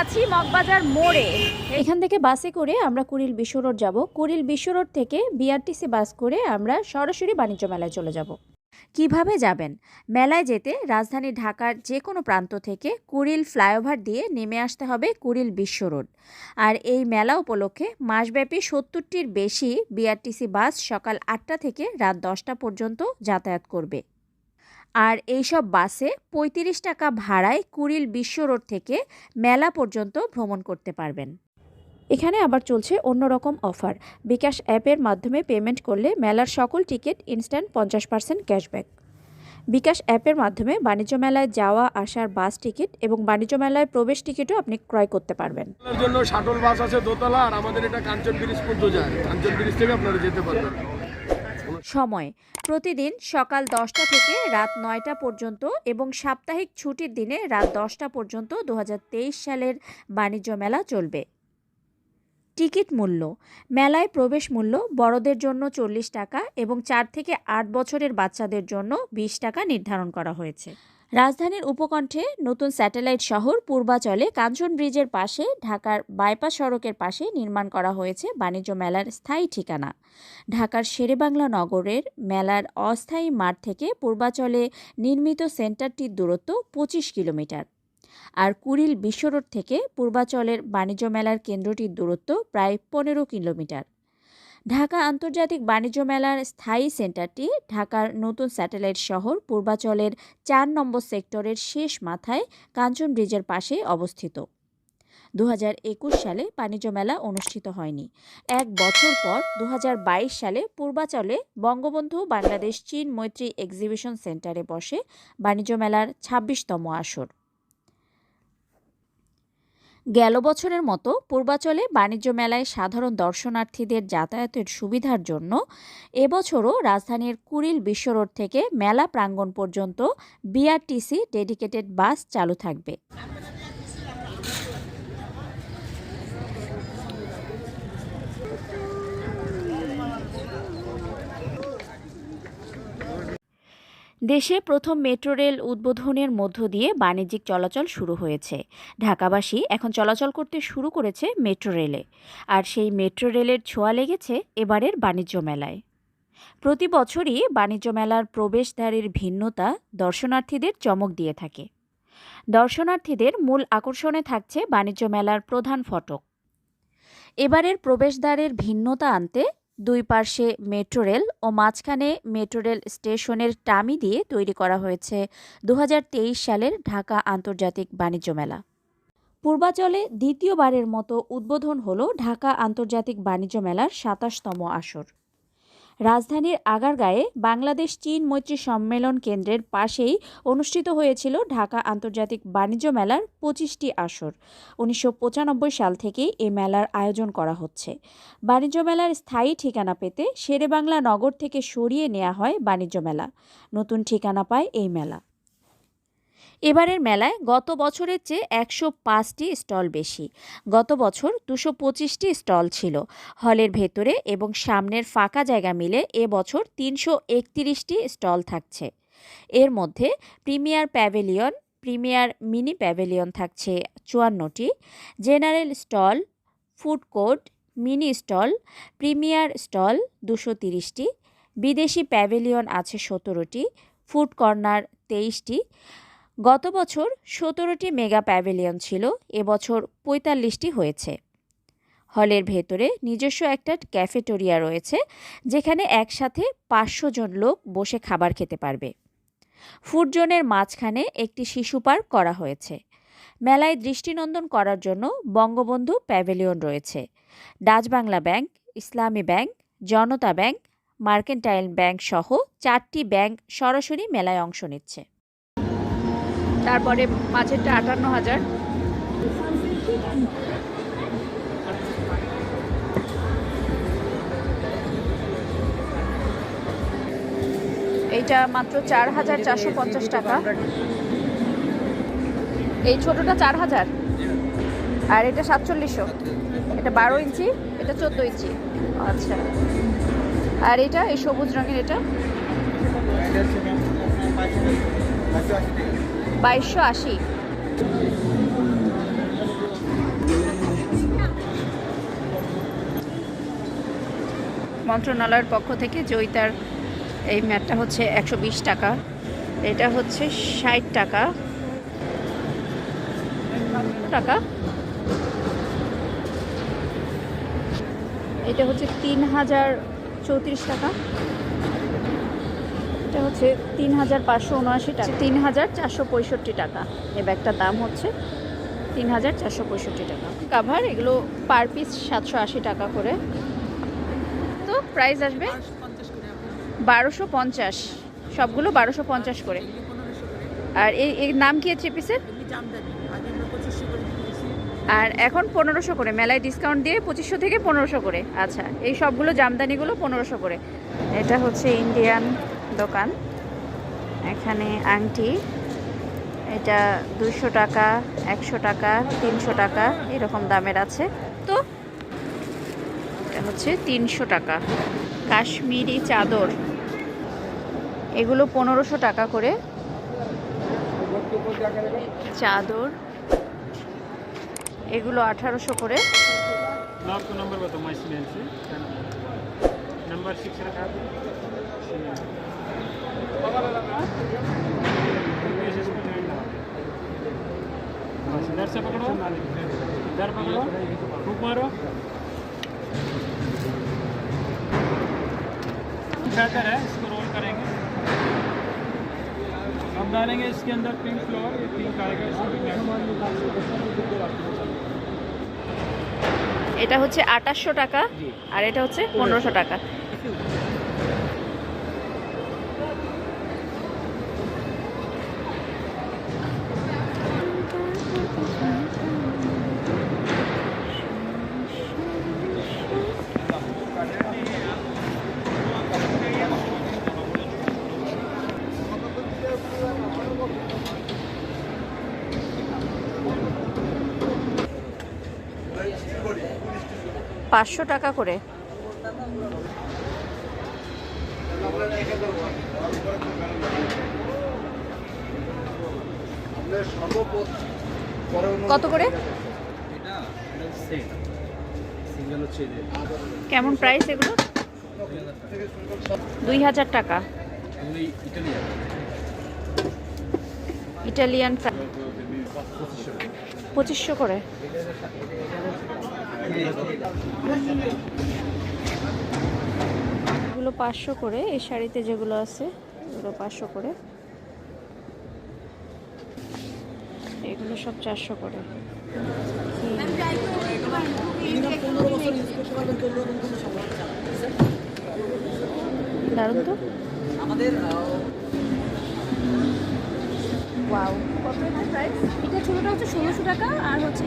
আছি মগবাজার মোড়ে। এখান থেকে বাসে করে আমরা কুড়িল বিশ্ব রোড যাব। কুড়িল বিশ্ব রোড থেকে বিআরটিসি বাস করে আমরা সরাসরি বাণিজ্য মেলায় চলে যাব। কীভাবে যাবেন? মেলায় যেতে রাজধানী ঢাকার যে কোনো প্রান্ত থেকে কুড়িল ফ্লাইওভার দিয়ে নেমে আসতে হবে কুড়িল বিশ্ব রোড। আর এই মেলা উপলক্ষে মাসব্যাপী সত্তরটির বেশি বিআরটিসি বাস সকাল আটটা থেকে রাত দশটা পর্যন্ত যাতায়াত করবে। আর এইসব বাসে পঁয়ত্রিশ টাকা ভাড়ায় কুড়িল বিশ্ব রোড থেকে মেলা পর্যন্ত ভ্রমণ করতে পারবেন। এখানে আবার চলছে অন্যরকম অফার। বিকাশ অ্যাপের মাধ্যমে পেমেন্ট করলে মেলার সকল টিকিট ইনস্ট্যান্ট পঞ্চাশ পার্সেন্ট ক্যাশব্যাক। বিকাশ অ্যাপের মাধ্যমে বাণিজ্য মেলায় যাওয়া, আসার বাস টিকিট এবং বাণিজ্য মেলায় প্রবেশ টিকিটও আপনি ক্রয় করতে পারবেন। জন্য শাটল বাস আছে দোতলা আর আমাদের এটা কাঞ্চন ব্রিজ পর্যন্ত যায়। কাঞ্চন ব্রিজ থেকে আপনারা যেতে পারবেন। সময়। প্রতিদিন সকাল দশটা থেকে রাত নয়টা পর্যন্ত এবং সাপ্তাহিক ছুটির দিনে রাত দশটা পর্যন্ত দু হাজার তেইশ সালের বাণিজ্য মেলা চলবে। টিকিট মূল্য। মেলায় প্রবেশ মূল্য বড়দের জন্য চল্লিশ টাকা এবং চার থেকে আট বছরের বাচ্চাদের জন্য বিশ টাকা নির্ধারণ করা হয়েছে। রাজধানীর উপকণ্ঠে নতুন স্যাটেলাইট শহর পূর্বাচলে কাঞ্চন ব্রিজের পাশে, ঢাকার বাইপাস সড়কের পাশে নির্মাণ করা হয়েছে বাণিজ্য মেলার স্থায়ী ঠিকানা। ঢাকার শেরেবাংলা নগরের মেলার অস্থায়ী মাঠ থেকে পূর্বাচলে নির্মিত সেন্টারটির দূরত্ব পঁচিশ কিলোমিটার। আর কুড়িল বিশ্ব রোড থেকে পূর্বাচলের বাণিজ্য মেলার কেন্দ্রটির দূরত্ব প্রায় পনেরো কিলোমিটার। ঢাকা আন্তর্জাতিক বাণিজ্য মেলার স্থায়ী সেন্টারটি ঢাকার নতুন স্যাটেলাইট শহর পূর্বাচলের চার নম্বর সেক্টরের শেষ মাথায় কাঞ্চন ব্রিজের পাশে অবস্থিত। দু হাজার একুশ সালে বাণিজ্য মেলা অনুষ্ঠিত হয়নি। এক বছর পর দু হাজার বাইশ সালে পূর্বাচলে বঙ্গবন্ধু বাংলাদেশ চীন মৈত্রী এক্সিবিশন সেন্টারে বসে বাণিজ্য মেলার ছাব্বিশতম আসর। গেল বছরের মতো পূর্বাচলে বাণিজ্য মেলায় সাধারণ দর্শনার্থীদের যাতায়াতের সুবিধার জন্য এবছরও রাজধানীর কুড়িল বিশ্ব রোড থেকে মেলা প্রাঙ্গণ পর্যন্ত বিআরটিসি ডেডিকেটেড বাস চালু থাকবে। দেশে প্রথম মেট্রো রেল উদ্বোধনের মধ্য দিয়ে বাণিজ্যিক চলাচল শুরু হয়েছে। ঢাকাবাসী এখন চলাচল করতে শুরু করেছে মেট্রো রেলে। আর সেই মেট্রো রেলের ছোঁয়া লেগেছে এবারের বাণিজ্য মেলায়। প্রতি বছরই বাণিজ্য মেলার প্রবেশদ্বারের ভিন্নতা দর্শনার্থীদের চমক দিয়ে থাকে। দর্শনার্থীদের মূল আকর্ষণে থাকছে বাণিজ্য মেলার প্রধান ফটক। এবারের প্রবেশদ্বারের ভিন্নতা আনতে দুই পার্শ্বে মেট্রো রেল ও মাঝখানে মেট্রো রেল স্টেশনের টামি দিয়ে তৈরি করা হয়েছে দু হাজার তেইশ সালের ঢাকা আন্তর্জাতিক বাণিজ্য মেলা। পূর্বাচলে দ্বিতীয়বারের মতো উদ্বোধন হল ঢাকা আন্তর্জাতিক বাণিজ্য মেলার সাতাশতম আসর। রাজধানীর আগারগাঁয়ে বাংলাদেশ চীন মৈত্রী সম্মেলন কেন্দ্রের পাশেই অনুষ্ঠিত হয়েছিল ঢাকা আন্তর্জাতিক বাণিজ্য মেলার পঁচিশটি আসর। উনিশশো পঁচানব্বই সাল থেকে এই মেলার আয়োজন করা হচ্ছে। বাণিজ্য মেলার স্থায়ী ঠিকানা পেতে শেরেবাংলা নগর থেকে সরিয়ে নেওয়া হয় বাণিজ্য মেলা। নতুন ঠিকানা পায় এই মেলা। এবারের মেলায় গত বছরের চেয়ে একশো পাঁচটি স্টল বেশি। গত বছর দুশো পঁচিশটি স্টল ছিল। হলের ভেতরে এবং সামনের ফাঁকা জায়গা মিলে এ বছর তিনশো একত্রিশটি স্টল থাকছে। এর মধ্যে premier pavilion, premier mini pavilion থাকছে চুয়ান্নটি, general stall, food court, mini stall, premier stall দুশো তিরিশটি, বিদেশি প্যাভেলিয়ন আছে সতেরোটি, ফুড কর্নার তেইশটি গত বছর সতেরোটি মেগা প্যাভিলিয়ন ছিল এবছর পঁয়তাল্লিশটি হয়েছে। হলের ভেতরে নিজস্ব একটা ক্যাফেটেরিয়া রয়েছে, যেখানে একসাথে পাঁচশো জন লোক বসে খাবার খেতে পারবে। ফুড জোনের মাঝখানে একটি শিশু পার্ক করা হয়েছে। মেলায় দৃষ্টিনন্দন করার জন্য বঙ্গবন্ধু প্যাভিলিয়ন রয়েছে। Dutch Bangla bank, Islami bank, Janata bank, Mercantile bank সহ চারটি ব্যাংক সরাসরি মেলায় অংশ নিচ্ছে। তারপরে পাঁচেরটা আটান্ন হাজার। এইটা মাত্র চার হাজার চারশো পঞ্চাশ টাকা। এই ছোটটা চার হাজার। আর এটা সাতচল্লিশশো। এটা বারো ইঞ্চি, এটা চোদ্দ ইঞ্চি। আচ্ছা। আর এটা, এই সবুজ রঙের এটা? বাইশশো আশি। মন্ত্রণালয়ের পক্ষ থেকে জয়িতার এই ম্যাটটা হচ্ছে একশো বিশ টাকা। এটা হচ্ছে ষাট টাকা। টাকা। এটা হচ্ছে তিন হাজার চৌত্রিশ টাকা। এটা হচ্ছে তিন হাজার পাঁচশো উনআশি টাকা। তিন হাজার চারশো পঁয়ষট্টি টাকা। এই ব্যাগটার দাম হচ্ছে তিন হাজার চারশো পঁয়ষট্টি টাকা। কাভার এগুলো পার পিস সাতশো আশি টাকা করে। তো প্রাইস আসবে বারোশো পঞ্চাশ। সবগুলো বারোশো পঞ্চাশ করে। আর এই এর নাম কি থ্রি পিসের? আর এখন পনেরোশো করে। মেলায় ডিসকাউন্ট দিয়ে পঁচিশশো থেকে পনেরোশো করে। আচ্ছা এই সবগুলো জামদানিগুলো পনেরোশো করে। এটা হচ্ছে ইন্ডিয়ান দোকান। এখানে আংটি এটা দুশো টাকা, একশো টাকা, তিনশো টাকা, এরকম দামের আছে। তো এটা হচ্ছে তিনশো টাকা। কাশ্মীরি চাদর। এগুলো পনেরোশো টাকা করে। চাদর। এগুলো আঠারোশো করে। নাম্বার इधर से पकड़ो इधर पकड़ो हुक मारो बेहतर है इसको रोल करेंगे अब डालेंगे इसके अंदर पिंक फ्लोर ये पिंक आएगा इसमें এটা হচ্ছে আঠাশশো টাকা আর এটা হচ্ছে পনেরোশো টাকা পাঁচশো টাকা করে। কত করে? কেমন প্রাইস এগুলো? দুই হাজার টাকা। ইটালিয়ান পঁচিশশো করে। এগুলো পাঁচশো করে এই শাড়িতে যেগুলো আছে এগুলো পাঁচশো করে। এগুলো সব চারশো করে। দারুণ তো? আমাদের ওয়াও এটা ছোটোটা হচ্ছে টাকা আর হচ্ছে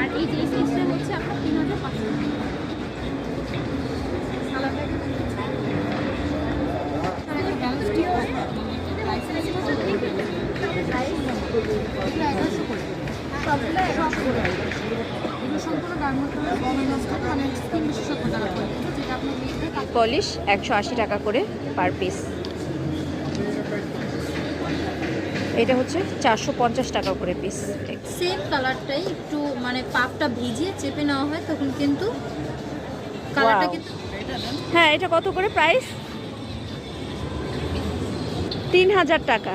আর এই যে এই সাইজটা হচ্ছে পলিশ একশো আশি টাকা করে পার পিস এটা হচ্ছে চারশো পঞ্চাশ টাকা করে পিস সেম কালারটাই একটু মানে পাপটা ভিজিয়ে চেপে নেওয়া হয় তখন কিন্তু কালারটা কিন্তু হ্যাঁ এটা কত করে প্রাইস তিন হাজার টাকা।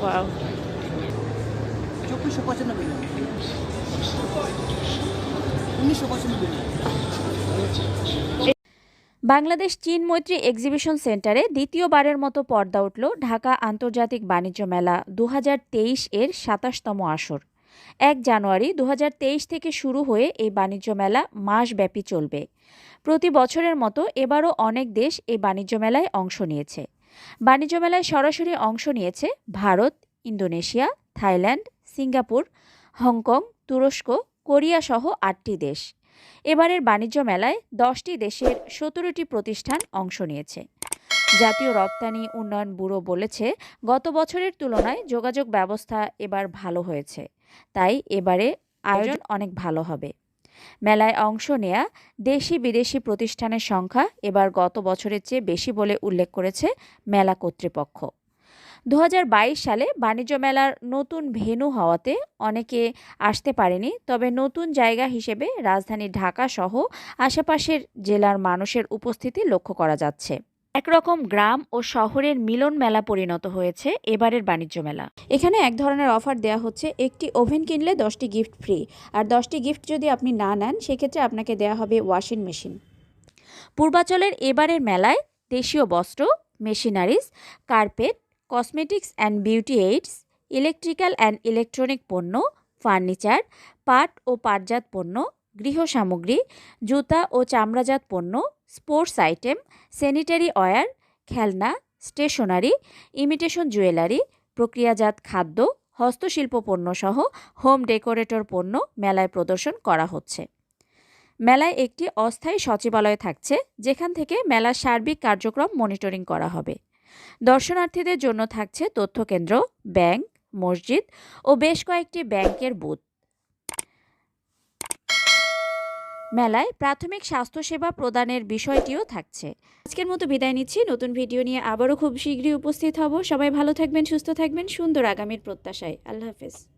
ওয়াও চব্বিশশো পঁচানব্বই উনিশশো পঁচানব্বই বাংলাদেশ চীন মৈত্রী এক্সিবিশন সেন্টারে দ্বিতীয়বারের মতো পর্দা উঠল ঢাকা আন্তর্জাতিক বাণিজ্য মেলা দু হাজার তেইশ এর সাতাশতম আসর। এক জানুয়ারি দু হাজার তেইশ থেকে শুরু হয়ে এই বাণিজ্য মেলা মাসব্যাপী চলবে। প্রতি বছরের মতো এবারও অনেক দেশ এই বাণিজ্য মেলায় অংশ নিয়েছে। বাণিজ্য মেলায় সরাসরি অংশ নিয়েছে Bharat, Indonesia, Thailand, Singapore, Hong Kong, তুরস্ক, কোরিয়া সহ আটটি দেশ। এবারের বাণিজ্য মেলায় দশটি দেশের সতেরোটি প্রতিষ্ঠান অংশ নিয়েছে। জাতীয় রপ্তানি উন্নয়ন ব্যুরো বলেছে, গত বছরের তুলনায় যোগাযোগ ব্যবস্থা এবার ভালো হয়েছে। তাই এবারে আয়োজন অনেক ভালো হবে। মেলায় অংশ নেয়া দেশি বিদেশি প্রতিষ্ঠানের সংখ্যা এবার গত বছরের চেয়ে বেশি বলে উল্লেখ করেছে মেলা কর্তৃপক্ষ। দু হাজার বাইশ সালে বাণিজ্য মেলার নতুন ভেন্যু হওয়াতে অনেকে আসতে পারেনি, তবে নতুন জায়গা হিসেবে রাজধানী ঢাকা সহ আশেপাশের জেলার মানুষের উপস্থিতি লক্ষ্য করা যাচ্ছে। একরকম গ্রাম ও শহরের মিলন মেলা পরিণত হয়েছে এবারের বাণিজ্য মেলা। এখানে এক ধরনের অফার দেওয়া হচ্ছে, একটি ওভেন কিনলে দশটি গিফট ফ্রি, আর দশটি গিফট যদি আপনি না নেন, সেক্ষেত্রে আপনাকে দেওয়া হবে ওয়াশিং মেশিন। পূর্বাচলের এবারের মেলায় দেশীয় বস্ত্র, machineries, carpet cosmetics and beauty aids electrical and electronic পণ্য ফার্নিচার পাট ও পাটজাত পণ্য, গৃহ সামগ্রী, জুতা ও চামড়াজাত পণ্য স্পোর্টস আইটেম স্যানিটারি ওয়্যার খেলনা স্টেশনারি ইমিটেশন জুয়েলারি প্রক্রিয়াজাত খাদ্য, হস্তশিল্প পণ্যসহ হোম ডেকোরেটর পণ্য মেলায় প্রদর্শন করা হচ্ছে। মেলায় একটি অস্থায়ী সচিবালয় থাকছে, যেখান থেকে মেলার সার্বিক কার্যক্রম মনিটরিং করা হবে। দর্শনার্থীদের জন্য থাকছে তথ্যকেন্দ্র, ব্যাংক, মসজিদ ও বেশ কয়েকটি ব্যাংকের বুথ। মেলায় প্রাথমিক স্বাস্থ্যসেবা প্রদানের বিষয়টিও থাকছে। আজকের মতো বিদায় নিচ্ছি। নতুন ভিডিও নিয়ে আবারও খুব শীঘ্রই উপস্থিত হব। সবাই ভালো থাকবেন, সুস্থ থাকবেন, সুন্দর আগামীর প্রত্যাশায়। আল্লাহ হাফেজ।